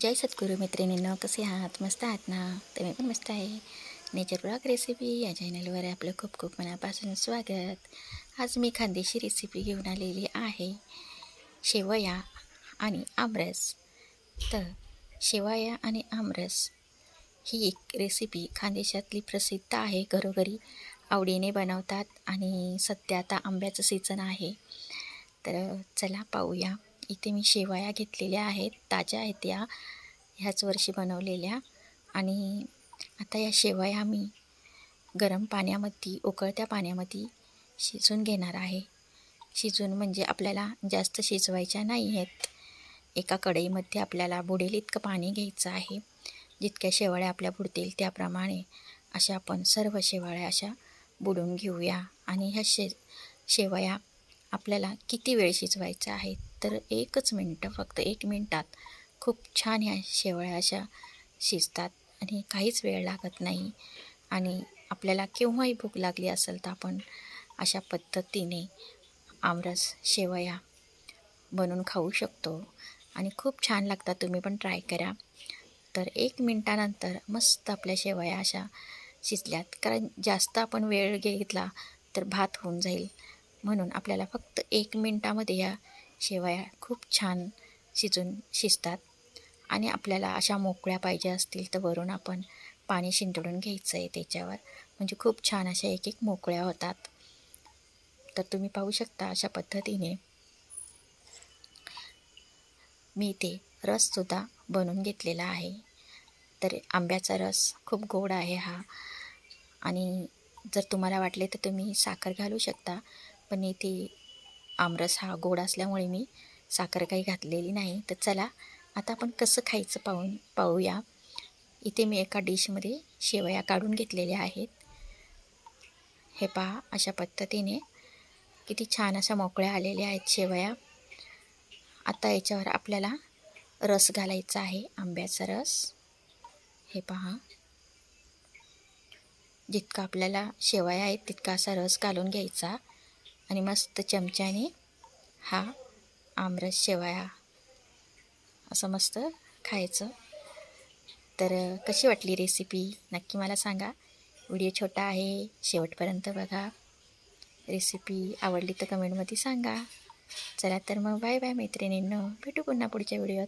जय सद्गुरू मैत्रिणींनो कसे आहात? मस्त आहात ना? तुम्ही पण मस्त आहे. नेचर ब्लॉग रेसिपी या चॅनलवर आपलं खूप खूप मनापासून स्वागत. आज मी खानदेशी रेसिपी घेऊन आलेली आहे. शेवया आणि आमरस. तर शेवया आणि आमरस ही एक रेसिपी खानदेशातली प्रसिद्ध आहे. घरोघरी आवडीने बनवतात आणि सध्या आता आंब्याचं सीझन आहे. तर चला पाहूया. इथे मी शेवया घेतलेल्या आहेत ताज्या आहेत या ह्याच वर्षी बनवलेल्या. आणि आता या शेवया मी गरम पाण्यामध्ये उकळत्या पाण्यामध्ये शिजून घेणार आहे. शिजून म्हणजे आपल्याला जास्त शिजवायच्या नाही आहेत. एका कढईमध्ये आपल्याला बुडेल इतकं पाणी घ्यायचं आहे. जितक्या शेवाळ्या आपल्या बुडतील त्याप्रमाणे अशा आपण सर्व शेवाळ्या अशा बुडून घेऊया. आणि ह्या शे शेवया आपल्याला किती वेळ शिजवायचं आहे? तर एकच मिनटं फक्त एक मिनटात. खूप छान ह्या शेवळ्या अशा शिजतात आणि काहीच वेळ लागत नाही. आणि आपल्याला केव्हाही भूक लागली असेल तर आपण अशा पद्धतीने आमरस शेवया बनवून खाऊ शकतो. आणि खूप छान लागतात तुम्ही पण ट्राय करा. तर एक मिनटानंतर मस्त आपल्या शेवया अशा शिजल्यात. कारण जास्त आपण वेळ घेतला तर भात होऊन जाईल. म्हणून आपल्याला फक्त एक मिनटामध्ये या शेवया खूप छान शिजून शिजतात. आणि आपल्याला अशा मोकळ्या पाहिजे असतील तर वरून आपण पाणी शिंतडून घ्यायचं आहे त्याच्यावर. म्हणजे खूप छान अशा एक एक मोकळ्या होतात. तर तुम्ही पाहू शकता अशा पद्धतीने मी ते रससुद्धा बनवून घेतलेला आहे. तर आंब्याचा रस खूप गोड आहे हा. आणि जर तुम्हाला वाटले तर तुम्ही साखर घालू शकता. पण इथे आमरस हा गोड असल्यामुळे मी साखर काही घातलेली नाही. तर चला आता आपण कसं खायचं पाहून पाहूया. इथे मी एका डिशमध्ये शेवया काढून घेतलेल्या आहेत. हे पहा अशा पद्धतीने किती छान अशा मोकळ्या आलेल्या आहेत शेवया. आता याच्यावर आपल्याला रस घालायचा आहे आंब्याचा रस. हे पहा. जितका आपल्याला शेवया आहेत तितका असा रस घालून घ्यायचा. आणि मस्त चमच्याने हा आमरस शेवया असं मस्त खायचं. तर कशी वाटली रेसिपी नक्की मला सांगा. व्हिडिओ छोटा आहे शेवटपर्यंत बघा. रेसिपी आवडली तर कमेंटमध्ये सांगा. चला तर मग बाय बाय मैत्रिणींनो. भेटू पुन्हा पुढच्या व्हिडिओत